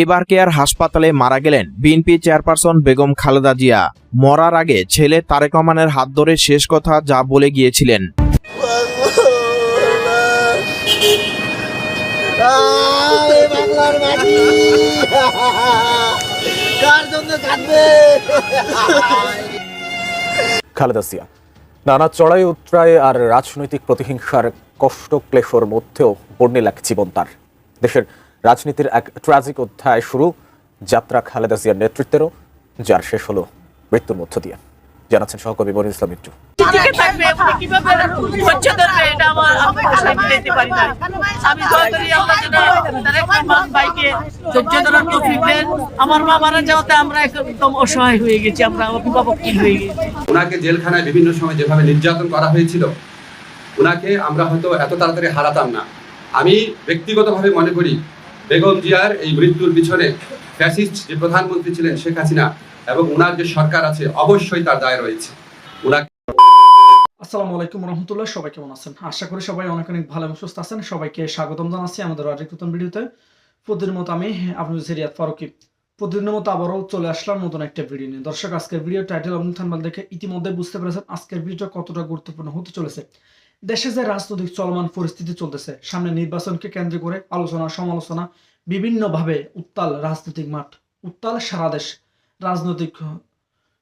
এবার কেয়ার হাসপাতালে মারা গেলেন? BNP chairperson Begum Khaleda Zia. মরার আগে ছেলে তারেক রহমানের হাত ধরে শেষ কথা যা বলে গিয়েছিলেন। খালেদা জিয়া, নানা চড়াই উত্তরায় আর রাজনৈতিক প্রতিহিংসার কষ্ট ক্লেশর মধ্যেও বর্ণিল এক জীবন তার। দেশের রাজনীতির এক ট্রাজিক অধ্যায় শুরু। যাত্রা খালেদা জিয়ার নেতৃত্বেরও যার শেষ হলো মৃত্যুর মধ্য দিয়ে। জানাচ্ছেন সহকর্মী মনির ইসলাম এটা আমার মা মারা যাওয়াতে একদম অসহায় হয়ে গেছি আমরা অভিভাবকহীন হয়ে গেছি। ওনাকে জেলখানায় বিভিন্ন সময় যেভাবে নির্যাতন করা হয়েছিল ওনাকে আমরা হয়তো এত তাড়াতাড়ি হারাতাম না। আমি ব্যক্তিগতভাবে মনে করি বেগম জিয়ার এই মৃত্যুর পিছনে ফ্যাসিস্ট যে প্রধানমন্ত্রী ছিলেন শেখ হাসিনা এবং ওনার যে সরকার আছে, অবশ্যই তার দায় রয়েছে। ওনাকে আসসালামু আলাইকুম রহমতুল্লাহ, সবাই কেমন আছেন? আশা করি সবাই অনেক অনেক ভালো এবং সুস্থ আছেন। সবাইকে স্বাগতম জানাচ্ছি আমাদের আরেক নতুন ভিডিওতে। প্রতিদিনের মতো আমি ফারুকি। মতো আবারও চলে আসলাম নতুন একটা ভিডিও নিয়ে। দর্শক, আজকের ভিডিও টাইটেল এবং থানবাল দেখে ইতিমধ্যে বুঝতে পেরেছেন আজকের ভিডিওটা কতটা গুরুত্বপূর্ণ হতে চলেছে। দেশে যে রাজনৈতিক চলমান পরিস্থিতি চলতেছে, সামনে নির্বাচনকে কেন্দ্র করে আলোচনা, সমালোচনা, বিভিন্নভাবে উত্তাল রাজনৈতিক মাঠ, উত্তাল সারা দেশ, রাজনৈতিক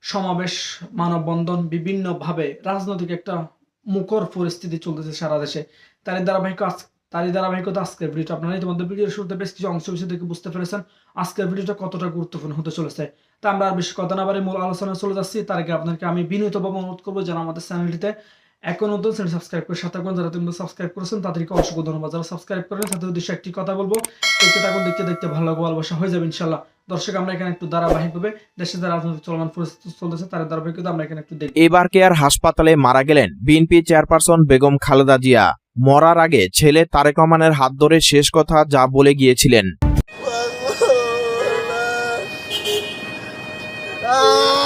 সমাবেশ, মানববন্ধন, বিভিন্নভাবে রাজনৈতিক একটা মুখর পরিস্থিতি চলতেছে সারা দেশে। তারই ধারাবাহিক আজ- তারই ধারাবাহিকতা আজকের ভিডিওটা। আপনারা ইতিমধ্যে ভিডিওর শুরুতে বেশ কিছু অংশ বিষয় থেকে বুঝতে পেরেছেন আজকের ভিডিওটা কতটা গুরুত্বপূর্ণ হতে চলেছে। তা আমরা আর বেশি কথা না বাড়ি মূল আলোচনায় চলে যাচ্ছি। তার আগে আপনাকে আমি বিনীতভাবে অনুরোধ করব যেন আমাদের চ্যানেলটিতে এখন নতুন চ্যানেল সাবস্ক্রাইব করে সাথে থাকুন। যারা তুমি সাবস্ক্রাইব করেছেন তাদেরকে অসংখ্য ধন্যবাদ। যারা সাবস্ক্রাইব করেন তাদের উদ্দেশ্যে একটি কথা বলব। দেখতে থাকুন দেখতে দেখতে ভালো লাগবে ভালোবাসা হয়ে যাবে ইনশাল্লাহ দর্শক আমরা এখানে একটু ধারাবাহিকভাবে দেশে যারা রাজনৈতিক চলমান পরিস্থিতি চলতেছে তার ধারাবাহিকতা আমরা এখানে একটু দেখি এবার কেয়ার হাসপাতালে মারা গেলেন? BNP chairperson Begum Khaleda Zia. মরার আগে ছেলে তারেক রহমানের হাত ধরে শেষ কথা যা বলে গিয়েছিলেন।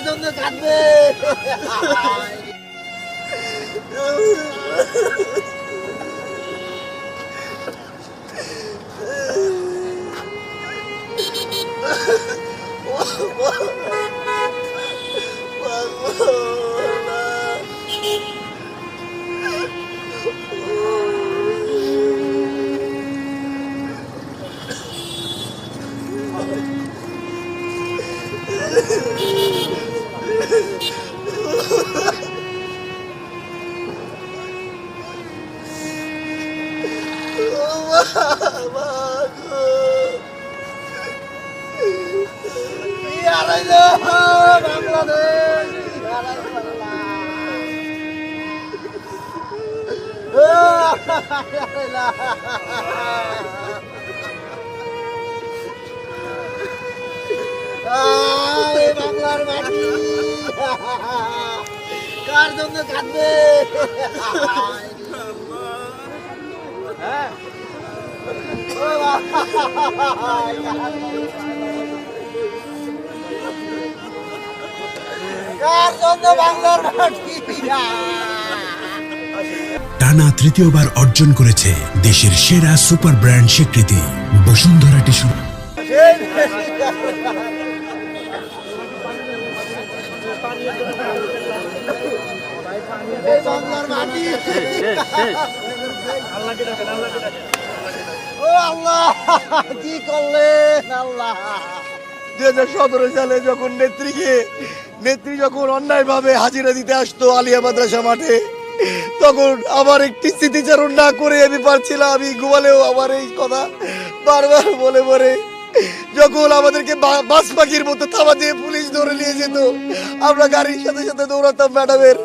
কার জন্য কাঁদবে। হারাইলো বাংলার মাটি। কার জন্য কাঁদবে? হ্যাঁ? কার জন্য বাংলার মাটি? টানা তৃতীয়বার অর্জন করেছে দেশের সেরা সুপার ব্র্যান্ড স্বীকৃতি, বসুন্ধরা টিস্যু। কি করলেন আল্লাহ দুই হাজার সতেরো সালে যখন নেত্রীকে নেত্রী যখন অন্যায়ভাবে হাজিরা দিতে আসতো আলিয়া মাদ্রাসা মাঠে তখন আমার একটি স্মৃতিচারণ না করে আমি পারছিলাম, আমি ঘুমালেও আমার এই কথা বারবার বলে বলে যখন আমাদেরকে বাস পাখির মতো থাবা দিয়ে পুলিশ ধরে নিয়ে যেত, আমরা গাড়ির সাথে সাথে দৌড়াতাম ম্যাডামের।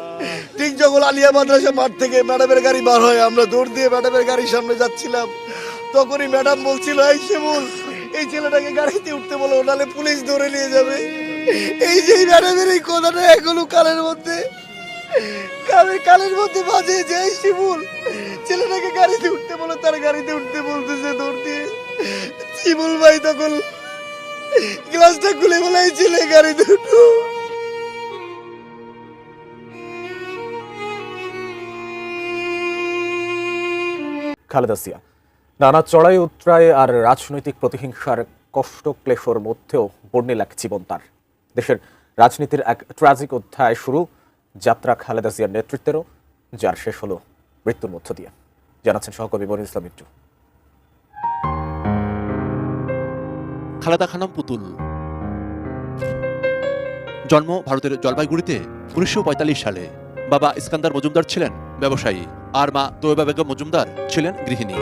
ঠিক যখন আলিয়া মাদ্রাসা মাঠ থেকে ম্যাডামের গাড়ি বার হয়, আমরা দৌড় দিয়ে ম্যাডামের গাড়ির সামনে যাচ্ছিলাম। তখনই ম্যাডাম বলছিল, এই শিমুল এই ছেলেটাকে গাড়িতে উঠতে বলো, নাহলে পুলিশ ধরে নিয়ে যাবে। এই যে ম্যাডামের এই কথাটা এখনও কালের মধ্যে। কালের কালের মধ্যে বাজে যে শিমুল। ছেলেটাকে গাড়িতে উঠতে বলো, তার গাড়িতে উঠতে বলতেছে দৌড় দিয়ে। শিমুল ভাই তখন গ্লাসটা খুলে বলে, এই ছেলে, গাড়িতে উঠো। খালেদা জিয়া, নানা চড়াই উত্তরায় আর রাজনৈতিক প্রতিহিংসার কষ্ট ক্লেশর মধ্যেও বর্ণিল এক জীবন তার। দেশের রাজনীতির এক ট্র্যাজিক অধ্যায় শুরু যাত্রা খালেদা জিয়ার নেতৃত্বেরও, যার শেষ হলো মৃত্যুর মধ্য দিয়ে। জানাচ্ছেন সহকবি বনির ইসলাম মিন্টু খালেদা খানম পুতুল। জন্ম ভারতের জলপাইগুড়িতে উনিশশো পঁয়তাল্লিশ সালে। বাবা ইস্কান্দার মজুমদার ছিলেন ব্যবসায়ী, আর মা তোয়েবা বেগম মজুমদার ছিলেন গৃহিণী।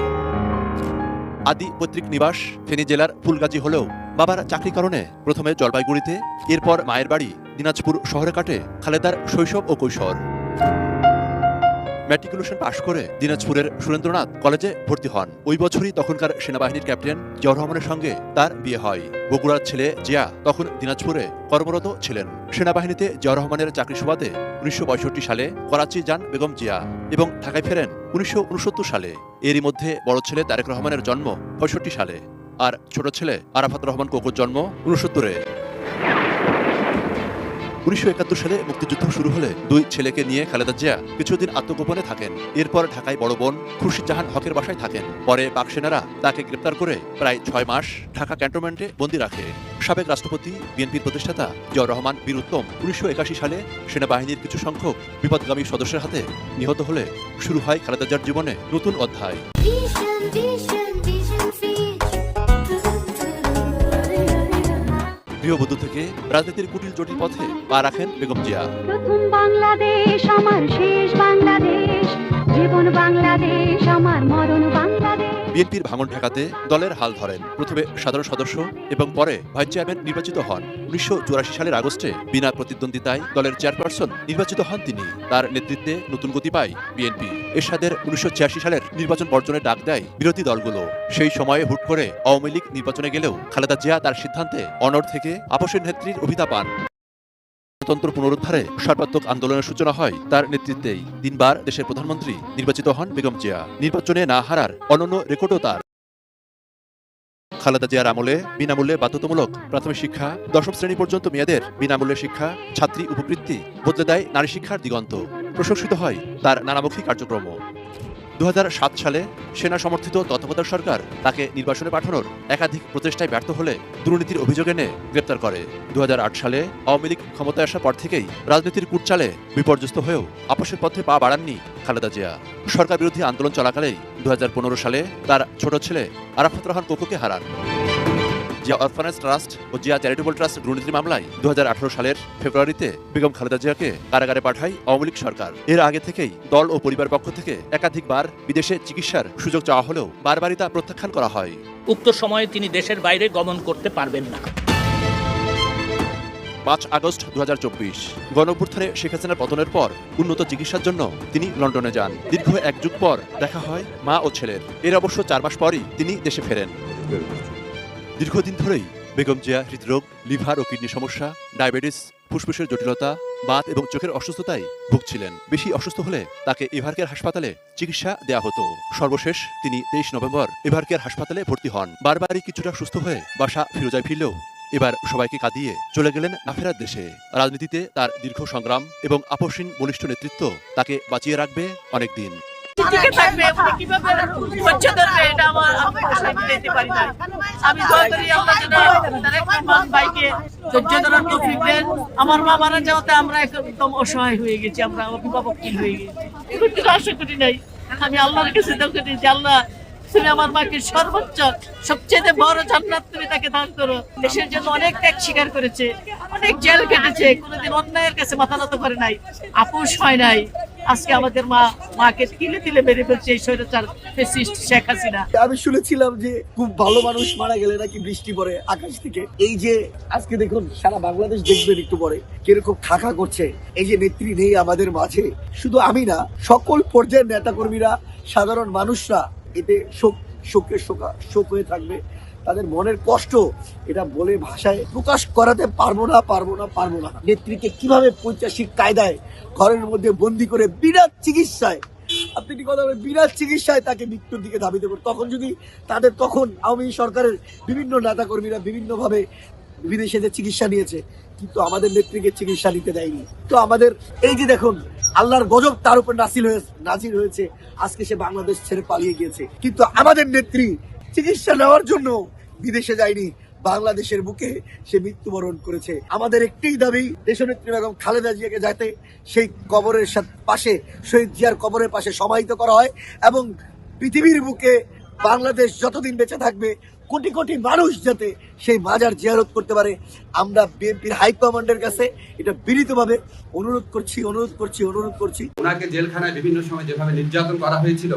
আদি পৈতৃক নিবাস ফেনী জেলার ফুলগাজী হলেও বাবার চাকরি কারণে প্রথমে জলপাইগুড়িতে, এরপর মায়ের বাড়ি দিনাজপুর শহরে কাটে খালেদার শৈশব ও কৈশোর। ম্যাট্রিকুলেশন পাশ করে দিনাজপুরের সুরেন্দ্রনাথ কলেজে ভর্তি হন। ওই বছরই তখনকার সেনাবাহিনীর ক্যাপ্টেন জিয়াউর রহমানের সঙ্গে তার বিয়ে হয়। বগুড়ার ছেলে জিয়া তখন দিনাজপুরে কর্মরত ছিলেন। সেনাবাহিনীতে জিয়াউর রহমানের চাকরি সুবাদে উনিশশো পঁয়ষট্টি সালে করাচি যান বেগম জিয়া এবং ঢাকায় ফেরেন উনিশশো উনসত্তর সালে। এরই মধ্যে বড় ছেলে তারেক রহমানের জন্ম পঁয়ষট্টি সালে। আর ছোট ছেলে আরাফাত রহমান কোকুর জন্ম উনসত্তরে উনিশশো একাত্তর সালে মুক্তিযুদ্ধ শুরু হলে দুই ছেলেকে নিয়ে খালেদা জিয়া কিছুদিন আত্মগোপনে থাকেন। এরপর ঢাকায় বড় বোন খুরশিদ জাহান হকের বাসায় থাকেন। পরে পাক সেনারা তাকে গ্রেপ্তার করে প্রায় ছয় মাস ঢাকা ক্যান্টনমেন্টে বন্দী রাখে। সাবেক রাষ্ট্রপতি, বিএনপির প্রতিষ্ঠাতা জিয়াউর রহমান বীর উত্তম উনিশশো একাশি সালে সেনাবাহিনীর কিছু সংখ্যক বিপদগামী সদস্যের হাতে নিহত হলে শুরু হয় খালেদা জিয়ার জীবনে নতুন অধ্যায়। গৃহবধূ থেকে রাজনীতির কুটিল জটিল পথে পা রাখেন বেগম জিয়া। প্রথম বাংলাদেশ, আমার শেষ বাংলাদেশ। জীবন বাংলাদেশ, আমার বিএনপির ভাঙন ঠেকাতে দলের হাল ধরেন। প্রথমে সাধারণ সদস্য এবং পরে ভাইস চেয়ারম্যান নির্বাচিত হন। উনিশশো চুরাশি সালের আগস্টে বিনা প্রতিদ্বন্দ্বিতায় দলের চেয়ারপারসন নির্বাচিত হন তিনি। তার নেতৃত্বে নতুন গতি পায় বিএনপি। এরশাদের উনিশশো ছিয়াশি সালের নির্বাচন বর্জনের ডাক দেয় বিরোধী দলগুলো। সেই সময়ে হুট করে আওয়ামী লীগ নির্বাচনে গেলেও খালেদা জিয়া তার সিদ্ধান্তে অনড় থেকে আপসের নেত্রীর অভিতা পান। গণতন্ত্র পুনরুদ্ধারে সর্বাত্মক আন্দোলনের সূচনা হয়। তার নেতৃত্বেই তিনবার দেশের প্রধানমন্ত্রী নির্বাচিত হন বেগম জিয়া। নির্বাচনে না হারার অনন্য রেকর্ডও তার। খালেদা জিয়ার আমলে বিনামূল্যে বাধ্যতামূলক প্রাথমিক শিক্ষা, দশম শ্রেণি পর্যন্ত মেয়েদের বিনামূল্যে শিক্ষা, ছাত্রী উপবৃত্তি বদলে দেয় নারী শিক্ষার দিগন্ত। প্রশংসিত হয় তার নানামুখী কার্যক্রম দু হাজার সাত সালে সেনা সমর্থিত তত্ত্বাবধায়ক সরকার তাকে নির্বাচনে পাঠানোর একাধিক প্রচেষ্টায় ব্যর্থ হলে দুর্নীতির অভিযোগ এনে গ্রেপ্তার করে। দু হাজার আট সালে আওয়ামী লীগ ক্ষমতায় আসার পর থেকেই রাজনীতির কুটচালে বিপর্যস্ত হয়েও আপসের পথে পা বাড়াননি খালেদা জিয়া। সরকার বিরোধী আন্দোলন চলাকালেই দু হাজার পনেরো সালে তার ছোট ছেলে আরাফাত রহমান কোকোকে হারান। জিয়া অরফানেজ ট্রাস্ট ও জিয়া চ্যারিটেবল ট্রাস্ট দুর্নীতির মামলায় দু হাজার আঠেরো সালের ফেব্রুয়ারিতে বেগম খালেদা জিয়াকে কারাগারে পাঠায় আওয়ামী লীগ সরকার। এর আগে থেকেই দল ও পরিবার পক্ষ থেকে একাধিকবার বিদেশে চিকিৎসার সুযোগ চাওয়া হলেও বারবারই তা প্রত্যাখ্যান করা হয়। উক্ত সময়ে তিনি দেশের বাইরে গমন করতে পারবেন না। পাঁচ আগস্ট দু হাজার চব্বিশ গণঅভ্যুত্থানে শেখ হাসিনার পতনের পর উন্নত চিকিৎসার জন্য তিনি লন্ডনে যান। দীর্ঘ এক যুগ পর দেখা হয় মা ও ছেলের। এর অবশ্য চার মাস পরই তিনি দেশে ফেরেন। দীর্ঘদিন ধরেই বেগম জিয়া হৃদরোগ, লিভার ও কিডনি সমস্যা, ডায়াবেটিস, ফুসফুসের জটিলতা, বাত এবং চোখের অসুস্থতায় ভুগছিলেন। বেশি অসুস্থ হলে তাকে এভারকেয়ার হাসপাতালে চিকিৎসা দেওয়া হতো। সর্বশেষ তিনি তেইশ নভেম্বর এভারকেয়ার হাসপাতালে ভর্তি হন। বারবারই কিছুটা সুস্থ হয়ে বাসা ফিরোজায় ফিরলেও এবার সবাইকে কাঁদিয়ে চলে গেলেন নাফেরার দেশে। রাজনীতিতে তার দীর্ঘ সংগ্রাম এবং আপসীন বলিষ্ঠ নেতৃত্ব তাকে বাঁচিয়ে রাখবে অনেক দিন টিকে থাকবে কীভাবে ধরবে এটা আমার আমি ভাষায় দিতে পারি না। আমি দয়া ভাইকে ধরার তৌফিক দেন। আমার মা মারা যাওয়াতে আমরা একদম অসহায় হয়ে গেছি, আমরা অভিভাবক কি হয়ে গেছি। কিছু আশা করি নাই। আমি আল্লাহর কাছে দোয়া করি যে আল্লাহ তুমি আমার মাকে সর্বোচ্চ, সবচেয়ে বড় জান্নাত তুমি তাকে দান করো। দেশের জন্য অনেক ত্যাগ স্বীকার করেছে, অনেক জেল কেটেছে কোনোদিন অন্যায়ের কাছে মাথা নত করে নাই, আপোষ হয় নাই। আমাদের খুব ভালো মানুষ মারা গেলে নাকি বৃষ্টি আকাশ থেকে। এই যে আজকে দেখুন, সারা বাংলাদেশ একটু পরে, কীরকম করছে। এই যে নেত্রী নেই আমাদের মাঝে। শুধু আমি না, সকল পর্যায়ের নেতা কর্মীরা সাধারণ মানুষরা এতে শোক, শোকের শোকা, শোক হয়ে থাকবে। তাদের মনের কষ্ট, এটা বলে ভাষায় প্রকাশ করাতে পারব না পারব না পারব না। নেত্রীকে কীভাবে পৈচাসিক কায়দায় ঘরের মধ্যে বন্দি করে বিনা চিকিৎসায়, আপনি একটি কথা বলেন? বিনা চিকিৎসায় তাকে মৃত্যুর দিকে ধাবিত করে তখন যদি তাদের তখন আওয়ামী সরকারের বিভিন্ন নেতাকর্মীরা বিভিন্নভাবে বিদেশে যে চিকিৎসা নিয়েছে, কিন্তু আমাদের নেত্রীকে চিকিৎসা নিতে দেয়নি। তো আমাদের এই যে দেখুন আল্লাহর গজব তার উপর নাসিল হয়ে নাজির হয়েছে। আজকে সে বাংলাদেশ ছেড়ে পালিয়ে গিয়েছে। কিন্তু আমাদের নেত্রী চিকিৎসা নেওয়ার জন্য বিদেশে যায়নি। বাংলাদেশের বুকে সে মৃত্যুবরণ করেছে। আমাদের একটিই দাবি, দেশনেত্রী বেগম খালেদা জিয়াকে যাতে সেই কবরের পাশে, শহীদ জিয়ার কবরের পাশে সমাহিত করা হয় এবং পৃথিবীর বুকে বাংলাদেশ যতদিন বেঁচে থাকবে কোটি কোটি মানুষ যাতে সেই মাজার জিয়ারত করতে পারে। আমরা বিএনপির হাইকমান্ডের কাছে এটা বিনীতভাবে অনুরোধ করছি অনুরোধ করছি অনুরোধ করছি। ওনাকে জেলখানায় বিভিন্ন সময় যেভাবে নির্যাতন করা হয়েছিল,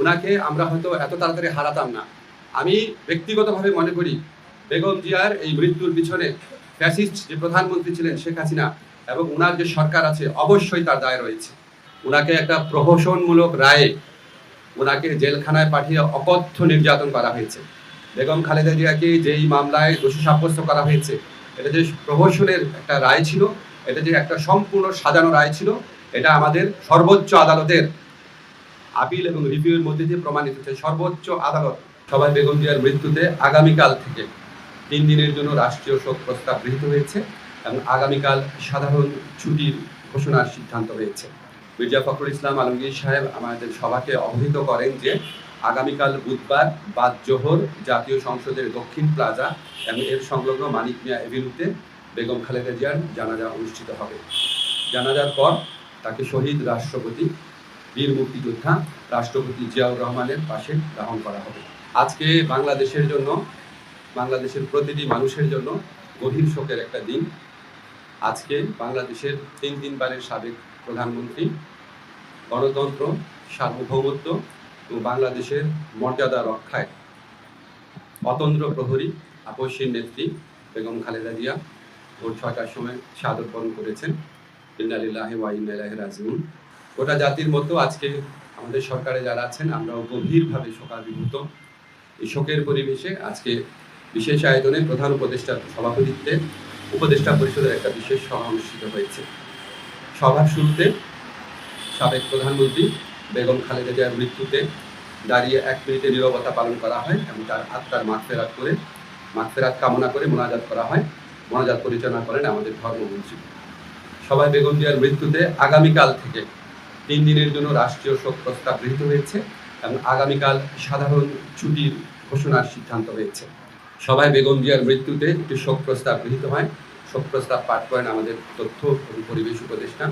ওনাকে আমরা হয়তো এত তাড়াতাড়ি হারাতাম না। আমি ব্যক্তিগতভাবে মনে করি, বেগম জিয়ার এই মৃত্যুর পিছনে ফ্যাসিস্ট যে প্রধানমন্ত্রী ছিলেন শেখ হাসিনা এবং ওনার যে সরকার আছে, অবশ্যই তার দায় রয়েছে। ওনাকে একটা প্রহসনমূলক রায়ে ওনাকে জেলখানায় পাঠিয়ে অকথ্য নির্যাতন করা হয়েছে। বেগম খালেদা জিয়াকে যেই মামলায় দোষী সাব্যস্ত করা হয়েছে, এটা যে প্রহসনের একটা রায় ছিল, এটা যে একটা সম্পূর্ণ সাজানো রায় ছিল, এটা আমাদের সর্বোচ্চ আদালতের আপিল এবং রিভিউয়ের মধ্যে দিয়ে প্রমাণিত হচ্ছে সর্বোচ্চ আদালত সবাই বেগম জিয়ার মৃত্যুতে আগামীকাল থেকে তিন দিনের জন্য রাষ্ট্রীয় শোক প্রস্তাব গৃহীত হয়েছে এবং আগামীকাল সাধারণ ছুটির ঘোষণার সিদ্ধান্ত হয়েছে। মির্জা ফখরুল ইসলাম আলমগীর সাহেব আমাদের সভাকে অবহিত করেন যে আগামীকাল বুধবার বাদ জোহর জাতীয় সংসদের দক্ষিণ প্লাজা এবং এর সংলগ্ন মানিক মিয়া এভিনিউতে বেগম খালেদা জিয়ার জানাজা অনুষ্ঠিত হবে। জানাজার পর তাকে শহীদ রাষ্ট্রপতি, বীর মুক্তিযোদ্ধা রাষ্ট্রপতি জিয়াউর রহমানের পাশে দাহন করা হবে। আজকে বাংলাদেশের জন্য, বাংলাদেশের প্রতিটি মানুষের জন্য গভীর শোকের একটা দিন। আজকে বাংলাদেশের তিন তিনবারের সাবেক প্রধানমন্ত্রী, গণতন্ত্র, সার্বভৌমত্ব এবং বাংলাদেশের মর্যাদা রক্ষায়। অতন্দ্র প্রহরী, আপসীর নেত্রী বেগম খালেদা জিয়া ভোর ছয়টার সময় বরণ করেছেন। ইন্নালিল্লাহ রাজিউন। গোটা জাতির মতো আজকে আমাদের সরকারে যারা আছেন, আমরাও গভীরভাবে শোকাভিভূত এই শোকের পরিবেশে আজকে বিশেষ আয়োজনে প্রধান উপদেষ্টার সভাপতিত্বে উপদেষ্টা পরিষদের একটা বিশেষ সভা অনুষ্ঠিত হয়েছে। সভার শুরুতে সাবেক প্রধানমন্ত্রী বেগম খালেদা জিয়ার মৃত্যুতে দাঁড়িয়ে এক মিনিটে নীরবতা পালন করা হয় এবং তার আত্মার মাগফেরাত করে মাগফেরাত কামনা করে মোনাজাত করা হয়, মোনাজাত পরিচালনা করেন আমাদের ধর্মমন্ত্রী। সবাই বেগম জিয়ার মৃত্যুতে আগামীকাল থেকে তিন দিনের জন্য রাষ্ট্রীয় শোক প্রস্তাব গৃহীত হয়েছে এবং আগামীকাল সাধারণ ছুটির ঘোষণার সিদ্ধান্ত হয়েছে। সবাই বেগম জিয়ার মৃত্যুতে একটি শোক প্রস্তাব গৃহীত হয়। শোক প্রস্তাব পাঠ করেন আমাদের তথ্য এবং পরিবেশ উপদেষ্টা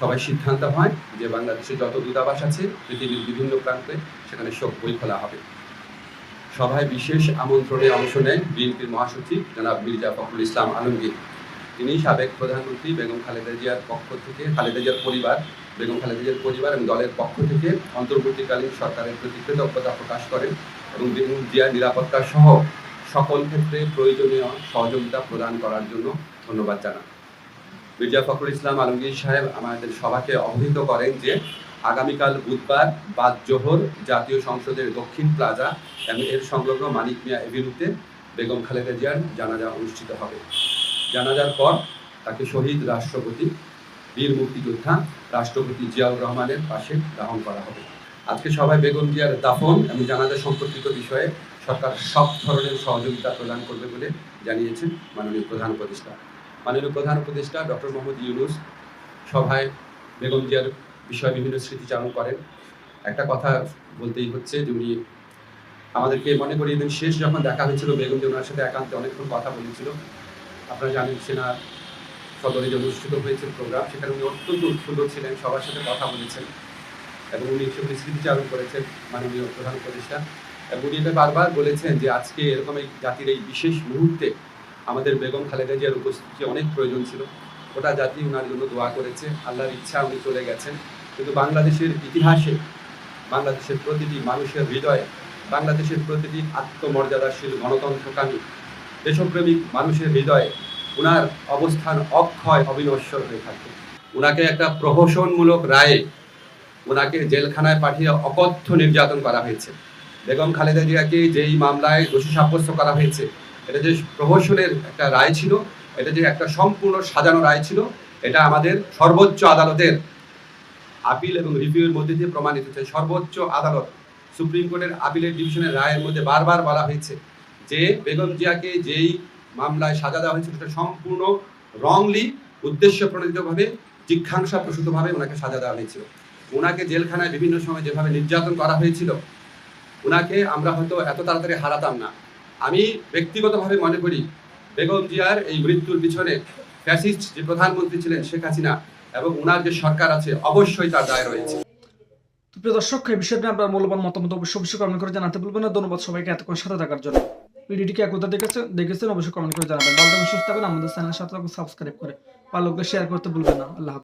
সবাই সিদ্ধান্ত হয় যে বাংলাদেশে যত দূতাবাস আছে, পৃথিবীর বিভিন্ন প্রান্তে সেখানে শোক বই খোলা হবে। সভায় বিশেষ আমন্ত্রণে অংশ নেন বিএনপির মহাসচিব জনাব মির্জা ফখরুল ইসলাম আলমগীর। তিনি সাবেক প্রধানমন্ত্রী বেগম খালেদা জিয়ার পক্ষ থেকে, খালেদা জিয়ার পরিবার, বেগম খালেদা জিয়ার পরিবার এবং দলের পক্ষ থেকে অন্তর্বর্তীকালীন সরকারের প্রতি কৃতজ্ঞতা প্রকাশ করেন এবং বেগম জিয়ার নিরাপত্তা সহ সকল ক্ষেত্রে প্রয়োজনীয় সহযোগিতা প্রদান করার জন্য ধন্যবাদ জানান। মির্জা ফখরুল ইসলাম আলমগীর সাহেব আমাদের সভাকে অবহিত করেন যে আগামীকাল বুধবার বাদ জোহর জাতীয় সংসদের দক্ষিণ প্লাজা এবং এর সংলগ্ন মানিক মিয়া এভিনিউতে বেগম খালেদা জিয়ার জানাজা অনুষ্ঠিত হবে। জানাজার পর তাকে শহীদ রাষ্ট্রপতি, বীর মুক্তিযোদ্ধা রাষ্ট্রপতি জিয়াউর রহমানের পাশে দাহন করা হবে। আজকে সবাই বেগম জিয়ার দাফন এবং জানাজা সম্পর্কিত বিষয়ে সরকার সব ধরনের সহযোগিতা প্রদান করবে বলে জানিয়েছেন মাননীয় প্রধান উপদেষ্টা। মাননীয় প্রধান উপদেষ্টা ডক্টর মোহাম্মদ ইউনুস সভায় বেগম জিয়ার বিষয়ে বিভিন্ন স্মৃতিচারণ করেন। একটা কথা বলতেই হচ্ছে যে উনি আমাদেরকে মনে করি দিন, শেষ যখন দেখা হয়েছিল বেগম জি ওনার সাথে একান্তে অনেকক্ষণ কথা বলেছিল। আপনারা জানেন সেনা সদরে যে অনুষ্ঠিত হয়েছে প্রোগ্রাম, সেখানে উনি অত্যন্ত উৎফুল্ল ছিলেন, সবার সাথে কথা বলেছেন এবং উনি সেগুলি স্মৃতিচারণ করেছেন মাননীয় প্রধান উপদেষ্টা। এবং উনি এটা বারবার বলেছেন যে আজকে এরকম এই জাতির এই বিশেষ মুহূর্তে আমাদের বেগম খালেদা জিয়ার উপস্থিতি অনেক প্রয়োজন ছিল। ওটা জাতি ওনার জন্য দোয়া করেছে, আল্লাহর ইচ্ছা উনি চলে গেছেন। কিন্তু বাংলাদেশের ইতিহাসে, বাংলাদেশের প্রতিটি মানুষের হৃদয়ে, বাংলাদেশের প্রতিটি আত্মমর্যাদাশীল, গণতন্ত্রকামী, দেশপ্রেমিক মানুষের হৃদয়ে ওনার অবস্থান অক্ষয় অবিনশ্বর হয়ে থাকে। ওনাকে একটা প্রহসনমূলক রায়ে ওনাকে জেলখানায় পাঠিয়ে অকথ্য নির্যাতন করা হয়েছে। বেগম খালেদা জিয়াকে যেই মামলায় দোষী সাব্যস্ত করা হয়েছে এটা যে প্রহসনের একটা রায় ছিল, এটা যে একটা সম্পূর্ণ সাজানো রায় ছিল, এটা আমাদের সর্বোচ্চ আদালতের আপিল এবং রিভিউয়ের মধ্যে দিয়ে প্রমাণিত হচ্ছে সর্বোচ্চ আদালত, সুপ্রিম কোর্টের আপিলের ডিভিশনের রায়ের মধ্যে বারবার বলা হয়েছে যে বেগম জিয়াকে যেই মামলায় সাজা দেওয়া হয়েছিল সেটা সম্পূর্ণ রংলি উদ্দেশ্য প্রণোদিতভাবে জিজ্ঞাসা প্রসূতভাবে ওনাকে সাজা দেওয়া হয়েছিল। ওনাকে জেলখানায় বিভিন্ন সময় যেভাবে নির্যাতন করা হয়েছিল, ওনাকে আমরা হয়তো এত তাড়াতাড়ি হারাতাম না। আমি ব্যক্তিগতভাবে মনে করি বেগম জিয়ার এই মৃত্যুর পিছনে ফ্যাসিস্ট যে প্রধানমন্ত্রী ছিলেন শেখ হাসিনা এবং ওনার যে সরকার আছে, অবশ্যই তার দায় রয়েছে। প্রিয় দর্শক, এই বিষয়টি আপনার মূল্যবান মতামত অবশ্যই অবশ্যই কমেন্ট করে জানাতে ভুলবেন না। ধন্যবাদ সবাইকে এতক্ষণ সাথে থাকার জন্য। ভিডিওটিকে একতা দেখেছেন দেখেছেন, অবশ্যই কমেন্ট করে জানাবেন। ভালো থাকবেন, সুস্থ থাকবেন। আমাদের চ্যানেলের সাথে সাবস্ক্রাইব করে। ভালো শেয়ার করতে ভুলবেন না। আল্লাহ।